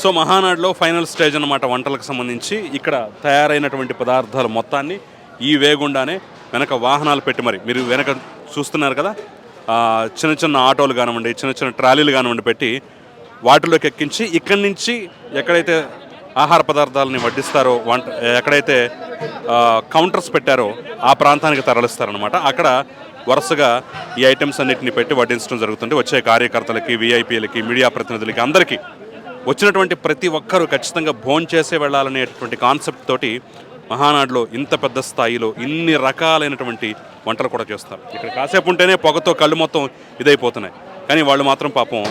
So మహానాడులో final stage అన్నమాట వంటలకు సంబంధించి ఇక్కడ తయారైనటువంటి పదార్థాలు మొత్తాన్ని ఈ వేగుండానే వెనక వాహనాలు పెట్టి మరి మీరు వెనక చూస్తున్నారు కదా చిన్న చిన్న ఆటోలు కానివ్వండి చిన్న చిన్న ట్రాలీలు కానివ్వండి పెట్టి వాటిలోకి ఎక్కించి ఇక్కడి నుంచి ఎక్కడైతే ఆహార పదార్థాలని వడ్డిస్తారో వంట ఎక్కడైతే కౌంటర్స్ పెట్టారో ఆ ప్రాంతానికి తరలిస్తారనమాట అక్కడ వరుసగా ఈ ఐటమ్స్ అన్నిటిని పెట్టి వడ్డించడం జరుగుతుంది. వచ్చే కార్యకర్తలకి వీఐపీలకి మీడియా ప్రతినిధులకి అందరికీ వచ్చినటువంటి ప్రతి ఒక్కరూ ఖచ్చితంగా భోన్ చేసే వెళ్ళాలనేటువంటి కాన్సెప్ట్ తోటి మహానాడులో ఇంత పెద్ద స్థాయిలో ఇన్ని రకాలైనటువంటి వంటలు కూడా చేస్తారు. ఇక్కడ కాసేపు ఉంటేనే పొగతో కళ్ళు మొత్తం ఇదైపోతున్నాయి. కానీ వాళ్ళు మాత్రం పాపం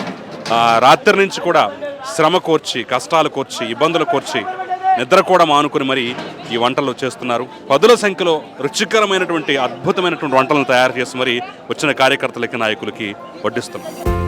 రాత్రి నుంచి కూడా శ్రమ కోర్చి కష్టాలు కోర్చి ఇబ్బందులు కోర్చి నిద్ర కూడా మానుకుని మరి ఈ వంటలు చేస్తున్నారు. పదుల సంఖ్యలో రుచికరమైనటువంటి అద్భుతమైనటువంటి వంటలను తయారు చేసి మరి వచ్చిన కార్యకర్తలకి నాయకులకి వడ్డిస్తున్నారు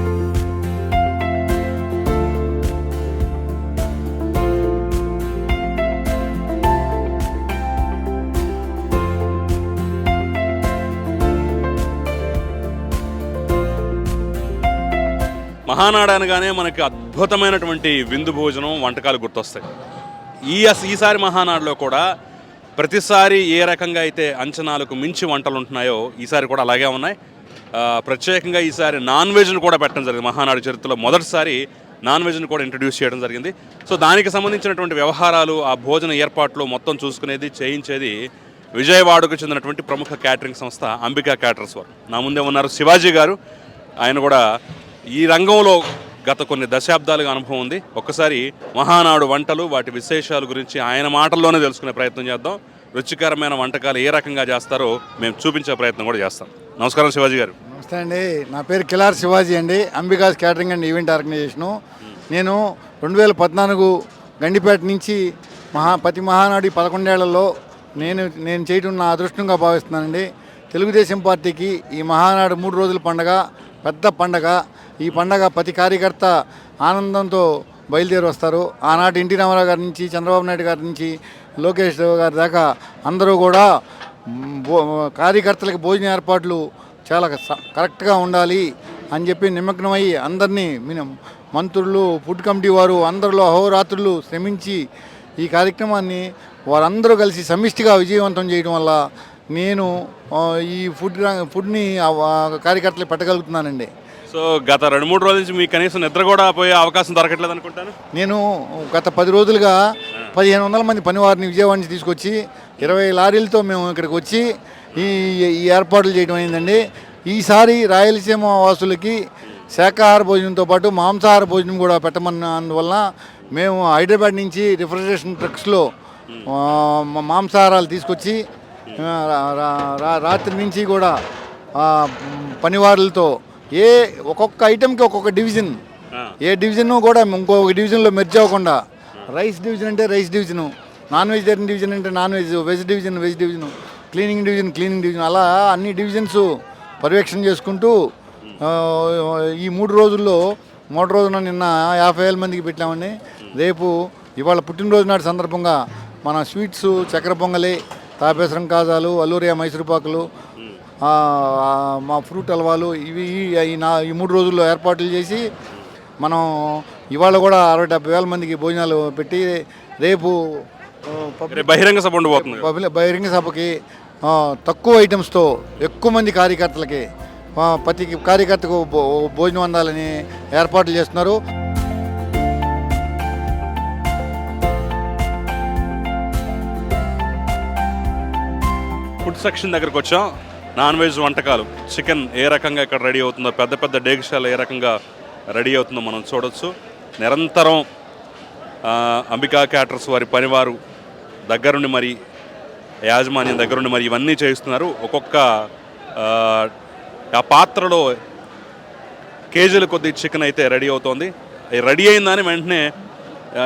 మహానాడు అనగానే మనకి అద్భుతమైనటువంటి విందు భోజనం వంటకాలు గుర్తొస్తాయి. ఈ ఈసారి మహానాడులో కూడా ప్రతిసారి ఏ రకంగా అయితే అంచనాలకు మించి వంటలు ఉంటున్నాయో ఈసారి కూడా అలాగే ఉన్నాయి. ప్రత్యేకంగా ఈసారి నాన్ వెజ్ను కూడా పెట్టడం జరిగింది మహానాడు చరిత్రలో. మొదటిసారి నాన్ వెజ్ను కూడా ఇంట్రడ్యూస్ చేయడం జరిగింది. సో దానికి సంబంధించినటువంటి వ్యవహారాలు ఆ భోజన ఏర్పాట్లు మొత్తం చూసుకునేది చేయించేది విజయవాడకు చెందినటువంటి ప్రముఖ క్యాటరింగ్ సంస్థ అంబికా క్యాటరర్స్ వారు. నా ముందే ఉన్నారు శివాజీ గారు. ఆయన కూడా ఈ రంగంలో గత కొన్ని దశాబ్దాలుగా అనుభవం ఉంది. ఒక్కసారి మహానాడు వంటలు వాటి విశేషాల గురించి ఆయన మాటల్లోనే తెలుసుకునే ప్రయత్నం చేద్దాం. రుచికరమైన వంటకాలు ఏ రకంగా చేస్తారో మేము చూపించే ప్రయత్నం కూడా చేస్తాం. నమస్కారం శివాజీ గారు. నమస్తే అండి. నా పేరు కిలార్ శివాజీ అండి. Ambikas catering and event organisation. నేను రెండు వేల పద్నాలుగు గండిపేట నుంచి మహా ప్రతి మహానాడు పదకొండేళ్ళలో నేను నేను చేయటం నా అదృష్టంగా భావిస్తున్నానండి. తెలుగుదేశం పార్టీకి ఈ మహానాడు మూడు రోజుల పండగ పెద్ద పండగ. ఈ పండగ ప్రతి కార్యకర్త ఆనందంతో బయలుదేరి వస్తారు. ఆనాటి ఎన్టీ రామారావు గారి నుంచి చంద్రబాబు నాయుడు గారి నుంచి లోకేష్ గారి దాకా అందరూ కూడా కార్యకర్తలకు భోజన ఏర్పాట్లు చాలా స- కరెక్ట్గా ఉండాలి అని చెప్పి నిమగ్నమై అందరినీ మినం మంత్రులు ఫుడ్ కమిటీ వారు అందరిలో అహోరాత్రులు శ్రమించి ఈ కార్యక్రమాన్ని వారందరూ కలిసి సమిష్టిగా విజయవంతం చేయడం వల్ల నేను ఈ ఫుడ్ ఫుడ్ని కార్యకర్తలు పెట్టగలుగుతున్నానండి. సో గత రెండు మూడు రోజుల నుంచి మీకు కనీసం నిద్ర కూడా పోయే అవకాశం దొరకట్లేదు అనుకుంటాను. నేను గత పది రోజులుగా పదిహేను వందల మంది పనివారిని విజయవాడ నుంచి తీసుకొచ్చి ఇరవై లారీలతో మేము ఇక్కడికి వచ్చి ఈ ఈ ఏర్పాట్లు చేయడం అయిందండి. ఈసారి రాయలసీమ వాసులకి శాకాహార భోజనంతో పాటు మాంసాహార భోజనం కూడా పెట్టమన్న అందువల్ల మేము హైదరాబాద్ నుంచి రిఫ్రిజరేషన్ ట్రక్స్లో మాంసాహారాలు తీసుకొచ్చి రా- రా- రాత్రి నుంచి కూడా పనివారులతో ఏ ఒక్కొక్క ఐటెంకి ఒక్కొక్క డివిజన్ ఏ డివిజన్ కూడా ఇంకొక డివిజన్లో మెర్జ్ అవ్వకుండా. రైస్ డివిజన్ అంటే rice division non vegetarian division అంటే non veg veg division veg division cleaning division cleaning division అలా అన్ని డివిజన్స్ పర్యవేక్షణ చేసుకుంటూ ఈ మూడు రోజుల్లో మూడు రోజున నిన్న యాభై వేల మందికి పెట్టామండి. రేపు ఇవాళ పుట్టినరోజు నాటి సందర్భంగా మన స్వీట్స్ చక్కెర పొంగలి తాపేశ్వరం కాజాలు అల్లూరియా మైసూరుపాకులు మా ఫ్రూట్ హల్వాలు ఇవి ఈ- నా ఈ మూడు రోజుల్లో ఏర్పాట్లు చేసి మనం ఇవాళ కూడా అరవై డెబ్బై వేల మందికి భోజనాలు పెట్టి రేపు బహిరంగ సభ ఉండబోతుంది. బహిరంగ సభకి తక్కువ ఐటమ్స్తో ఎక్కువ మంది కార్యకర్తలకి ప్రతి కార్యకర్తకు భోజనం అందాలని ఏర్పాట్లు చేస్తున్నారు. ఫుడ్ సెక్షన్ దగ్గరకు వచ్చాం. నాన్ వెజ్ వంటకాలు. చికెన్ ఏ రకంగా ఇక్కడ రెడీ అవుతుందో పెద్ద పెద్ద డేగిషాలు ఏ రకంగా రెడీ అవుతుందో మనం చూడొచ్చు. నిరంతరం అంబికా క్యాటర్స్ వారి పనివారు దగ్గరుండి మరి యాజమాన్యం దగ్గరుండి మరి ఇవన్నీ చేయిస్తున్నారు. ఒక్కొక్క ఆ, పాత్రలో కేజీల కొద్ది చికెన్ అయితే రెడీ అవుతోంది. రెడీ అయిందని వెంటనే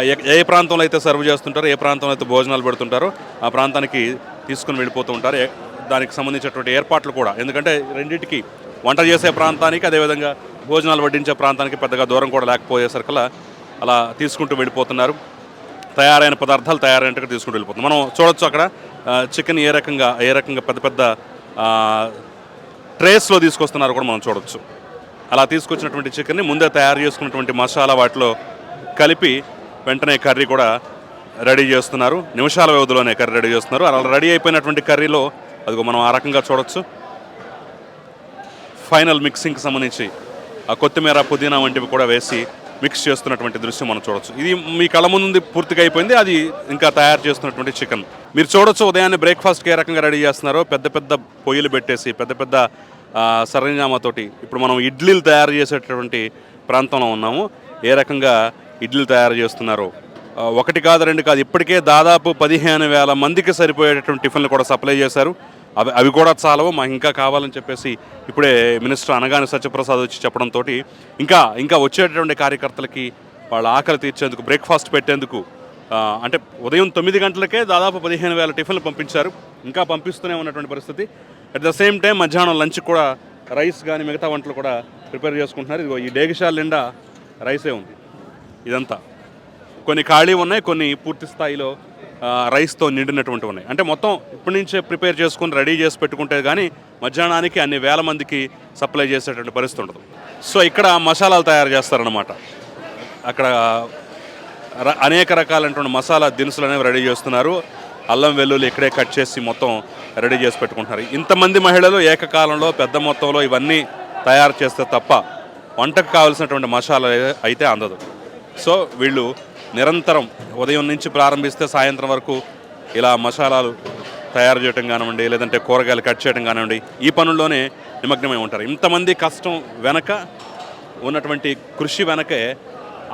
ఏ- ఏ ప్రాంతంలో అయితే సర్వ్ చేస్తుంటారో ఏ ప్రాంతంలో అయితే భోజనాలు పెడుతుంటారో ఆ ప్రాంతానికి తీసుకుని వెళ్ళిపోతూ ఉంటారు. దానికి సంబంధించినటువంటి ఏర్పాట్లు కూడా. ఎందుకంటే రెండింటికి వంట చేసే ప్రాంతానికి అదేవిధంగా భోజనాలు వడ్డించే ప్రాంతానికి పెద్దగా దూరం కూడా లేకపోయేసరికల్లా అలా తీసుకుంటూ వెళ్ళిపోతున్నారు. తయారైన పదార్థాలు తయారైనట్టుగా తీసుకుంటూ వెళ్ళిపోతుంది మనం చూడొచ్చు అక్కడ చికెన్ ఏ రకంగా ఏ రకంగా పెద్ద పెద్ద ట్రేస్లో తీసుకొస్తున్నారు కూడా మనం చూడొచ్చు. అలా తీసుకొచ్చినటువంటి చికెన్ని ముందే తయారు చేసుకున్నటువంటి మసాలా వాటిలో కలిపి వెంటనే కర్రీ కూడా రెడీ చేస్తున్నారు. నిమిషాల వ్యవధిలోనే కర్రీ రెడీ చేస్తున్నారు. అలా రెడీ అయిపోయినటువంటి కర్రీలో అదిగో మనం ఆ రకంగా చూడొచ్చు. ఫైనల్ మిక్సింగ్కి సంబంధించి ఆ కొత్తిమీర పుదీనా వంటివి కూడా వేసి మిక్స్ చేస్తున్నటువంటి దృశ్యం మనం చూడొచ్చు. ఇది మీ కళ్ళ ముందు పూర్తిగా అయిపోయింది. అది ఇంకా తయారు చేస్తున్నటువంటి చికెన్. మీరు చూడొచ్చు ఉదయాన్నే బ్రేక్ఫాస్ట్కి ఏ రకంగా రెడీ చేస్తున్నారో. పెద్ద పెద్ద పొయ్యిలు పెట్టేసి పెద్ద పెద్ద సరంజామాతోటి ఇప్పుడు మనం ఇడ్లీలు తయారు చేసేటటువంటి ప్రాంతంలో ఉన్నాము. ఏ రకంగా ఇడ్లీలు తయారు చేస్తున్నారో. ఒకటి కాదు రెండు కాదు ఇప్పటికే దాదాపు పదిహేను వేల మందికి సరిపోయేటటువంటి టిఫిన్లు కూడా సప్లై చేశారు. అవి అవి కూడా చాలవు. మాకు ఇంకా కావాలని చెప్పేసి ఇప్పుడే మినిస్టర్ అనగానే సత్యప్రసాద్ వచ్చి చెప్పడంతో ఇంకా ఇంకా వచ్చేటటువంటి కార్యకర్తలకి వాళ్ళ ఆకలి తీర్చేందుకు బ్రేక్ఫాస్ట్ పెట్టేందుకు అంటే ఉదయం తొమ్మిది గంటలకే దాదాపు పదిహేను వేల టిఫిన్లు పంపించారు. ఇంకా పంపిస్తూనే ఉన్నటువంటి పరిస్థితి. అట్ ద సేమ్ టైం మధ్యాహ్నం లంచ్ కూడా రైస్ కానీ మిగతా వంటలు కూడా ప్రిపేర్ చేసుకుంటున్నారు. ఇదిగో ఈ డేగిషాల నిండా రైసే ఉంది. ఇదంతా. కొన్ని ఖాళీ ఉన్నాయి కొన్ని పూర్తి స్థాయిలో రైస్తో నిండినటువంటి ఉన్నాయి. అంటే మొత్తం ఇప్పటి నుంచే ప్రిపేర్ చేసుకుని రెడీ చేసి పెట్టుకుంటే కానీ మధ్యాహ్నానికి అన్ని వేల మందికి సప్లై చేసేటువంటి పరిస్థితి ఉండదు. సో ఇక్కడ మసాలాలు తయారు చేస్తారనమాట అక్కడ అనేక రకాలైనటువంటి మసాలా దినుసులు అనేవి రెడీ చేస్తున్నారు. అల్లం వెల్లుల్లి ఇక్కడే కట్ చేసి మొత్తం రెడీ చేసి పెట్టుకుంటున్నారు. ఇంతమంది మహిళలు ఏకకాలంలో పెద్ద మొత్తంలో ఇవన్నీ తయారు చేస్తే తప్ప వంటకు కావాల్సినటువంటి మసాలా అయితే అందదు. సో వీళ్ళు నిరంతరం ఉదయం నుంచి ప్రారంభిస్తే సాయంత్రం వరకు ఇలా మసాలాలు తయారు చేయడం కానివ్వండి లేదంటే కూరగాయలు కట్ చేయడం కానివ్వండి ఈ పనుల్లోనే నిమగ్నమై ఉంటారు. ఇంతమంది కష్టం వెనక ఉన్నటువంటి కృషి వెనకే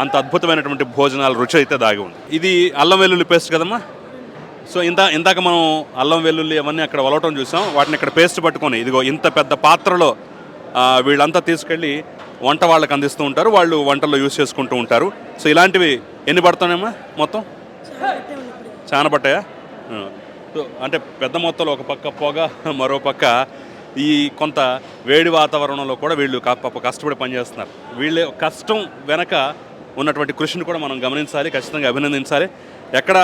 అంత అద్భుతమైనటువంటి భోజనాల రుచి అయితే దాగి ఉంది. ఇది అల్లం వెల్లుల్లి పేస్ట్ కదమ్మా? సో ఇంత ఇందాక మనం అల్లం వెల్లుల్లి అవన్నీ అక్కడ వలవటం చూసాం. వాటిని ఇక్కడ పేస్ట్ పట్టుకొని ఇదిగో ఇంత పెద్ద పాత్రలో వీళ్ళంతా తీసుకెళ్ళి వంట వాళ్ళకి అందిస్తూ ఉంటారు. వాళ్ళు వంటల్లో యూజ్ చేసుకుంటూ ఉంటారు. సో ఇలాంటివి ఎన్ని పడతానేమ్మా మొత్తం? చాలా పట్టాయా? సో అంటే పెద్ద మొత్తంలో ఒక పక్క పొగ మరో పక్క ఈ కొంత వేడి వాతావరణంలో కూడా వీళ్ళు పాప కష్టపడి పనిచేస్తున్నారు. వీళ్ళ కష్టం వెనక ఉన్నటువంటి కృషిని కూడా మనం గమనించాలి ఖచ్చితంగా అభినందించాలి. ఎక్కడ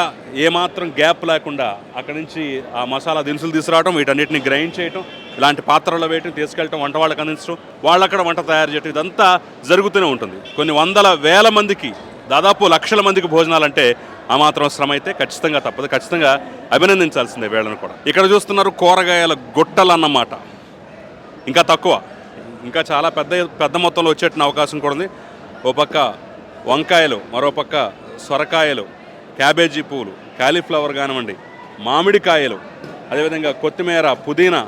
ఏమాత్రం గ్యాప్ లేకుండా అక్కడి నుంచి ఆ మసాలా దినుసులు తీసుకురావడం వీటన్నిటిని గ్రైండ్ చేయటం ఇలాంటి పాత్రలో వేయటం తీసుకెళ్ళటం వంట వాళ్ళకి అందించడం వాళ్ళక్కడ వంట తయారు చేయటం ఇదంతా జరుగుతూనే ఉంటుంది. కొన్ని వందల వేల మందికి దాదాపు లక్షల మందికి భోజనాలంటే ఆ మాత్రం శ్రమ అయితే ఖచ్చితంగా తప్పదు. ఖచ్చితంగా అభినందించాల్సిందే వీళ్ళని కూడా. ఇక్కడ చూస్తున్నారు కూరగాయల గుట్టలు అన్నమాట ఇంకా తక్కువ. ఇంకా చాలా పెద్ద పెద్ద మొత్తంలో వచ్చేటిన అవకాశం కూడా ఉంది. ఓ పక్క వంకాయలు మరో పక్క సొరకాయలు క్యాబేజీ పువ్వులు కాలీఫ్లవర్ కానివ్వండి మామిడికాయలు అదేవిధంగా కొత్తిమీర పుదీనా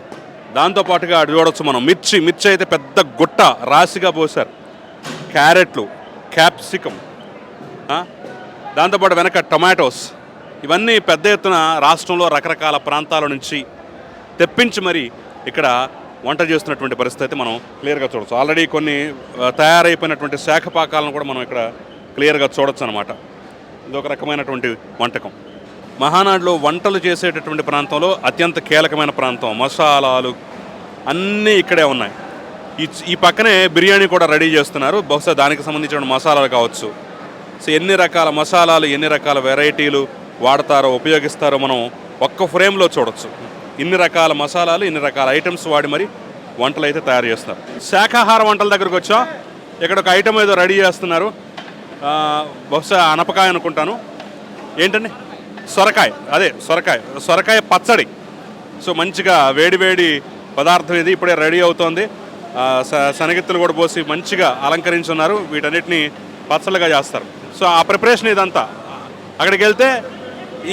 దాంతోపాటుగా అటు చూడొచ్చు మనం. మిర్చి మిర్చి అయితే పెద్ద గుట్ట రాశిగా పోసారు క్యారెట్లు క్యాప్సికం దాంతోపాటు వెనక టొమాటోస్. ఇవన్నీ పెద్ద ఎత్తున రాష్ట్రంలో రకరకాల ప్రాంతాల నుంచి తెప్పించి మరి ఇక్కడ వంట చేస్తున్నటువంటి పరిస్థితి అయితే మనం క్లియర్గా చూడొచ్చు. ఆల్రెడీ కొన్ని తయారైపోయినటువంటి శాఖపాకాలను కూడా మనం ఇక్కడ క్లియర్గా చూడొచ్చు అనమాట ఇదొక రకమైనటువంటి వంటకం. మహానాడులో వంటలు చేసేటటువంటి ప్రాంతంలో అత్యంత కీలకమైన ప్రాంతం మసాలాలు అన్నీ ఇక్కడే ఉన్నాయి. ఈ ఈ పక్కనే బిర్యానీ కూడా రెడీ చేస్తున్నారు. బహుశా దానికి సంబంధించిన మసాలాలు కావచ్చు. సో ఎన్ని రకాల మసాలాలు ఎన్ని రకాల వెరైటీలు వాడతారో ఉపయోగిస్తారో మనం ఒక్క ఫ్రేమ్లో చూడొచ్చు. ఇన్ని రకాల మసాలాలు ఇన్ని రకాల ఐటమ్స్ వాడి మరి వంటలు అయితే తయారు చేస్తారు. శాకాహార వంటల దగ్గరకు వచ్చా? ఇక్కడ ఒక ఐటమ్ ఏదో రెడీ చేస్తున్నారు. బహుశా అనపకాయ అనుకుంటాను. ఏంటండి? సొరకాయ. అదే సొరకాయ. సొరకాయ పచ్చడి. సో మంచిగా వేడివేడి పదార్థం ఇది ఇప్పుడే రెడీ అవుతోంది. స- శనగిత్తులు కూడా పోసి మంచిగా అలంకరించున్నారు వీటన్నిటిని పచ్చళ్ళగా చేస్తారు. సో ఆ ప్రిపరేషన్ ఇదంతా. అక్కడికి వెళ్తే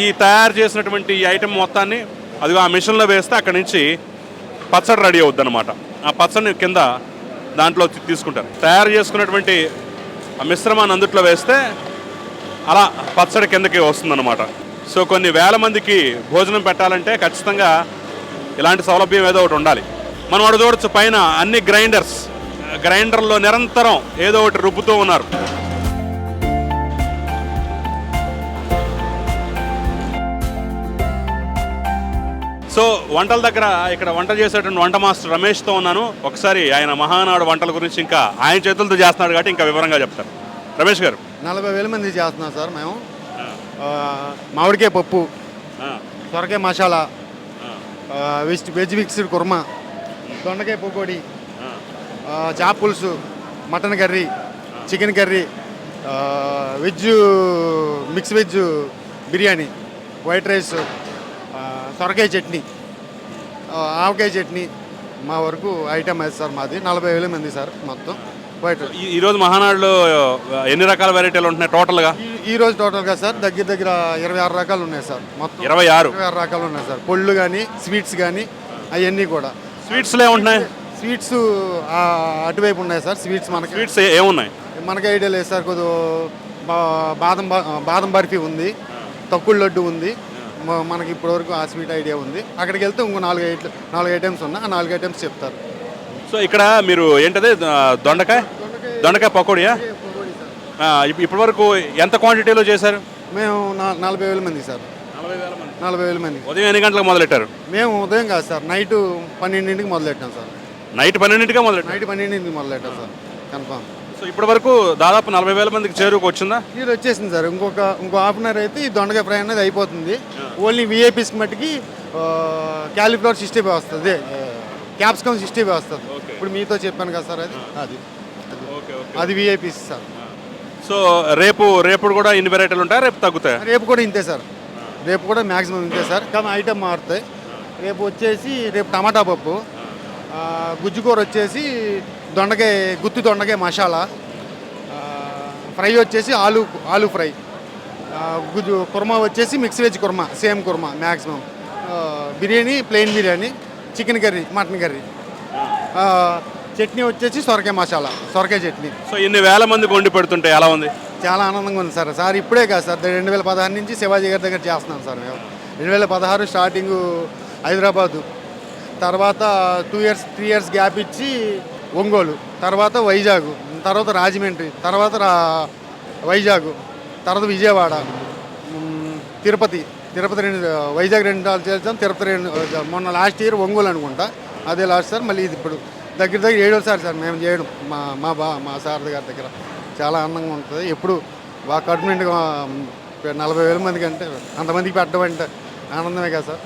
ఈ తయారు చేసినటువంటి ఈ ఐటెం మొత్తాన్ని అది ఆ మిషన్లో వేస్తే అక్కడి నుంచి పచ్చడి రెడీ అవుద్ది అనమాట ఆ పచ్చడిని కింద దాంట్లో తీసుకుంటారు. తయారు చేసుకున్నటువంటి ఆ మిశ్రమాన్ని అందుట్లో వేస్తే అలా పచ్చడి కిందకి వస్తుందన్నమాట. సో కొన్ని వేల మందికి భోజనం పెట్టాలంటే ఖచ్చితంగా ఇలాంటి సౌలభ్యం ఏదో ఒకటి ఉండాలి. మనం అటు చూడొచ్చు పైన అన్ని గ్రైండర్స్ గ్రైండర్లో నిరంతరం ఏదో ఒకటి రుబ్బుతూ ఉన్నారు. సో వంటల దగ్గర ఇక్కడ వంట చేసేటువంటి వంట మాస్టర్ రమేష్తో ఉన్నాను. ఒకసారి ఆయన మహానాడు వంటల గురించి ఇంకా ఆయన చేతులతో చేస్తున్నాడు కాబట్టి ఇంకా వివరంగా చెప్తారు రమేష్ గారు. నలభై వేల మంది చేస్తున్నాం సార్ మేము. మామిడికాయ పప్పు సొరకాయ masala veg veg mixed kurma దొండకాయ పకోడి చేప పులుసు mutton curry chicken curry veg mix veg biryani white rice సొరకాయ చట్నీ ఆవకాయ చట్నీ మా వరకు ఐటమ్ అది సార్ మాది. నలభై వేల మంది సార్ మొత్తం. ఈ- ఈరోజు మహానాడులో ఎన్ని రకాల వెరైటీలు ఉంటున్నాయి టోటల్గా? ఈ- రోజు టోటల్గా సార్ దగ్గర దగ్గర ఇరవై ఆరు రకాలు ఉన్నాయి సార్. మొత్తం ఇరవై ఆరు? ఇరవై ఆరు రకాలు ఉన్నాయి సార్. పళ్ళు కానీ స్వీట్స్ కానీ అవన్నీ కూడా. స్వీట్స్లో ఏముంటున్నాయి? స్వీట్స్ అటువైపు ఉన్నాయి సార్. స్వీట్స్ మనకి స్వీట్స్ ఏమున్నాయి? మనకి ఐడియా లేదు సార్. కొద్దిగా బాదం బా- బాదం బర్ఫీ ఉంది. తక్కువ లడ్డు ఉంది. మనకి ఇప్పటివరకు ఆ స్వీట్ ఐడియా ఉంది. అక్కడికి వెళ్తే ఇంకో నాలుగు ఐట నాలుగు ఐటమ్స్ ఉన్నాయి ఆ నాలుగు ఐటమ్స్ చెప్తారు. సో ఇక్కడ మీరు ఏంటది? దొండకాయ? దొండకాయ పకోడియా? ఇప్పటి వరకు ఎంత క్వాంటిటీలో చేశారు? మేము నలభై వేల మంది సార్. నలభై వేల మంది. ఉదయం ఎన్ని గంటలకు మొదలెట్టారు? మేము ఉదయం కాదు సార్ నైట్ పన్నెండింటికి మొదలెట్టాం సార్. నైట్ పన్నెండింటిగా మొదలెట్టారు? నైట్ పన్నెండింటికి మొదలెట్టాం సార్ కన్ఫామ్. సో ఇప్పటి వరకు దాదాపు నలభై వేల మందికి చేరుకు వచ్చిందా? ఇది వచ్చేసింది సార్. ఇంకొక ఇంకో హాఫ్ అన్ అవర్ అయితే ఈ దొండకాయ ఫ్రై అనేది అయిపోతుంది. ఓన్లీ విఐపీస్కి మట్టుకి క్యాలిఫ్లవర్ సిక్స్టీ ఫైవ్ వస్తుంది. క్యాప్సికమ్ సిక్స్టీ ఫైవ్ వస్తుంది ఇప్పుడు మీతో చెప్పాను కదా సార్ అది. అది. అది విఐపీస్ సార్. సో రేపు రేపు కూడా ఇన్ని వెరైటీలు ఉంటాయా? రేపు తగ్గుతాయా? రేపు కూడా ఇంతే సార్. రేపు కూడా మ్యాక్సిమం ఇంతే సార్. కానీ ఐటమ్ మారుతాయి. రేపు వచ్చేసి రేపు టమాటా పప్పు. గుజ్జుకూర వచ్చేసి దొండకాయ గుత్తి దొండకాయ మసాలా ఫ్రై వచ్చేసి ఆలు ఆలు ఫ్రై. ఆ, గుజ్జు కుర్మా వచ్చేసి mix veg kurma same kurma maximum biryani plain biryani chicken curry mutton curry. Chutney వచ్చేసి సొరకాయ మసాలా సొరకాయ చట్నీ. సో ఇన్ని వేల మందికి వండి పెడుతుంటే ఎలా ఉంది? చాలా ఆనందంగా ఉంది సార్. సార్ ఇప్పుడే కాదు సార్ రెండు వేల పదహారు నుంచి శివాజీ గారి దగ్గర చేస్తున్నాం సార్ మేము. రెండు వేల పదహారు స్టార్టింగ్ హైదరాబాదు. తర్వాత two years three years gap ఇచ్చి ఒంగోలు తర్వాత వైజాగ్ తర్వాత రాజమండ్రి తర్వాత వైజాగ్ తర్వాత విజయవాడ తిరుపతి తిరుపతి రెండు వైజాగ్ రెండు సార్లు చేస్తాం తిరుపతి రెండు మొన్న లాస్ట్ ఇయర్ ఒంగోలు అనుకుంటా అదే లాస్ట్ సార్ మళ్ళీ ఇది ఇప్పుడు దగ్గర దగ్గర ఏడోసారి సార్ మేము చేయడం మా మా బా మా సారథి గారి దగ్గర. చాలా ఆనందంగా ఉంటుంది. ఎప్పుడు బాగా కడుపు నలభై వేల మందికి అంటే అంతమందికి పెట్టడం అంటే ఆనందమే కదా సార్.